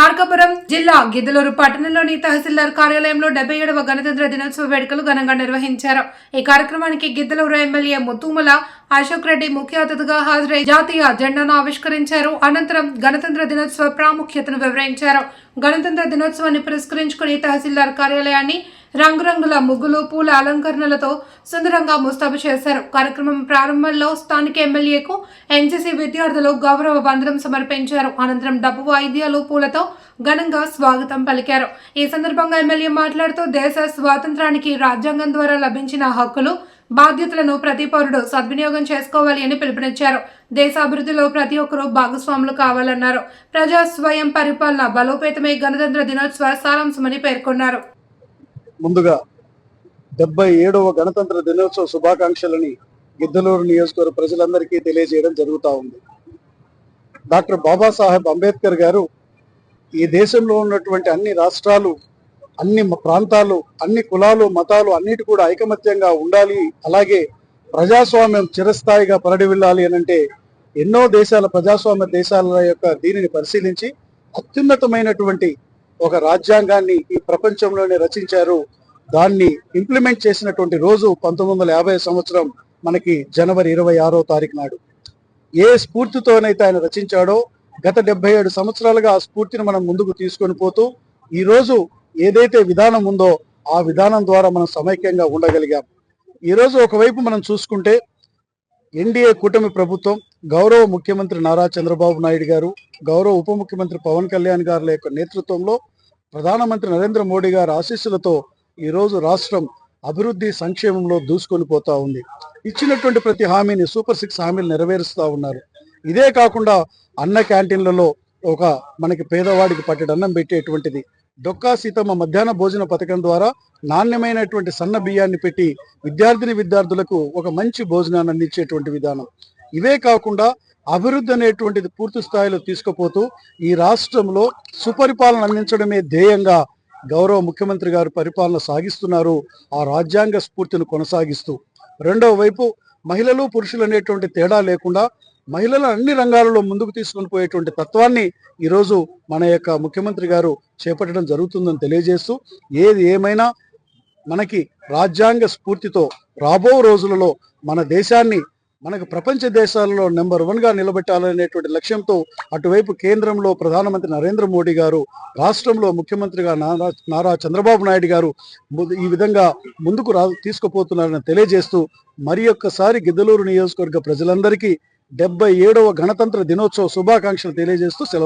మార్కాపురం జిల్లా గిద్దలూరు పట్టణంలోని తహసీల్దార్ కార్యాలయంలో డెబ్బై ఏడవ గణతంత్ర దినోత్సవ వేడుకలు ఘనంగా నిర్వహించారు. ఈ కార్యక్రమానికి గిద్దలూరు ఎమ్మెల్యే ముత్తుమల అశోక్ రెడ్డి ముఖ్య అతిథిగా హాజరై జాతీయ జెండాను ఆవిష్కరించారు. అనంతరం గణతంత్ర దినోత్సవ ప్రాముఖ్యతను వివరించారు. గణతంత్ర దినోత్సవాన్ని పురస్కరించుకుని తహసీల్దార్ కార్యాలయాన్ని రంగురంగుల ముగ్గులు పూల అలంకరణలతో సుందరంగా ముస్తాబు చేశారు. కార్యక్రమం ప్రారంభంలో స్థానిక ఎమ్మెల్యేకు ఎన్సీసీ విద్యార్థులు గౌరవ వందనం సమర్పించారు. అనంతరం డబ్బు వాయిద్యాలు పూలతో ఘనంగా స్వాగతం పలికారు. ఈ సందర్భంగా ఎమ్మెల్యే మాట్లాడుతూ దేశ స్వాతంత్రానికి రాజ్యాంగం ద్వారా లభించిన హక్కులు బాధ్యతలను ప్రతి పౌరుడు సద్వినియోగం చేసుకోవాలి అని పిలుపునిచ్చారు. దేశ అభివృద్ధిలో ప్రతి ఒక్కరూ భాగస్వాములు కావాలన్నారు. ప్రజా స్వయం పరిపాలన బలోపేతమై గణతంత్ర దినోత్సవ సారాంశమని పేర్కొన్నారు. ముందుగా డెబ్బై ఏడవ గణతంత్ర దినోత్సవ శుభాకాంక్షలని గిద్దలూరు నియోజకవర్గ ప్రజలందరికీ తెలియజేయడం జరుగుతూ ఉంది. డాక్టర్ బాబాసాహెబ్ అంబేద్కర్ గారు ఈ దేశంలో ఉన్నటువంటి అన్ని రాష్ట్రాలు అన్ని ప్రాంతాలు అన్ని కులాలు మతాలు అన్నిటి కూడా ఐకమత్యంగా ఉండాలి. అలాగే ప్రజాస్వామ్యం చిరస్థాయిగా పరిడివిల్లాలి అని అంటే ఎన్నో దేశాల ప్రజాస్వామ్య దేశాల యొక్క దీనిని పరిశీలించి అత్యున్నతమైనటువంటి ఒక రాజ్యాంగాన్ని ఈ ప్రపంచంలోనే రచించారు. దాన్ని ఇంప్లిమెంట్ చేసినటువంటి రోజు పంతొమ్మిది వందల యాభై సంవత్సరం మనకి జనవరి ఇరవై ఆరో తారీఖు నాడు. ఏ స్ఫూర్తితోనైతే ఆయన రచించాడో గత డెబ్బై ఏడు సంవత్సరాలుగా ఆ స్ఫూర్తిని మనం ముందుకు తీసుకొని పోతూ ఈరోజు ఏదైతే విధానం ఉందో ఆ విధానం ద్వారా మనం సమైక్యంగా ఉండగలిగాం. ఈ రోజు ఒకవైపు మనం చూసుకుంటే ఎన్డీఏ కూటమి ప్రభుత్వం గౌరవ ముఖ్యమంత్రి నారా చంద్రబాబు నాయుడు గారు గౌరవ ఉప ముఖ్యమంత్రి పవన్ కళ్యాణ్ గారుల యొక్క నేతృత్వంలో ప్రధానమంత్రి నరేంద్ర మోడీ గారి ఆశీస్సులతో ఈరోజు రాష్ట్రం అభివృద్ధి సంక్షేమంలో దూసుకొని పోతా ఉంది. ఇచ్చినటువంటి ప్రతి హామీని సూపర్ సిక్స్ హామీలు నెరవేరుస్తూ ఉన్నారు. ఇదే కాకుండా అన్న క్యాంటీన్లలో ఒక మనకి పేదవాడికి పట్టెడు అన్నం పెట్టేటువంటిది. డొక్కా సీతమ్మ మధ్యాహ్న భోజన పథకం ద్వారా నాణ్యమైనటువంటి సన్న బియ్యాన్ని పెట్టి విద్యార్థిని విద్యార్థులకు ఒక మంచి భోజనాన్ని అందించేటువంటి విధానం. ఇవే కాకుండా అభివృద్ధి అనేటువంటిది పూర్తి స్థాయిలో తీసుకుపోతూ ఈ రాష్ట్రంలో సుపరిపాలన అందించడమే ధ్యేయంగా గౌరవ ముఖ్యమంత్రి గారు పరిపాలన సాగిస్తున్నారు ఆ రాజ్యాంగ స్ఫూర్తిని కొనసాగిస్తూ. రెండవ వైపు మహిళలు పురుషులు అనేటువంటి తేడా లేకుండా మహిళలు అన్ని రంగాలలో ముందుకు తీసుకుని పోయేటువంటి తత్వాన్ని ఈరోజు మన యొక్క ముఖ్యమంత్రి గారు చేపట్టడం జరుగుతుందని తెలియజేస్తూ ఏది ఏమైనా మనకి రాజ్యాంగ స్ఫూర్తితో రాబో రోజులలో మన దేశాన్ని మనకు ప్రపంచ దేశాలలో నెంబర్ వన్గా నిలబెట్టాలనేటువంటి లక్ష్యంతో అటువైపు కేంద్రంలో ప్రధానమంత్రి నరేంద్ర మోడీ గారు రాష్ట్రంలో ముఖ్యమంత్రిగా నారా నారా చంద్రబాబు నాయుడు గారు ఈ విధంగా ముందుకు రా తీసుకుపోతున్నారని తెలియజేస్తూ మరి ఒక్కసారి గిద్దలూరు నియోజకవర్గ ప్రజలందరికీ డెబ్బై ఏడవ గణతంత్ర దినోత్సవ శుభాకాంక్షలు తెలియజేస్తూ సెలవు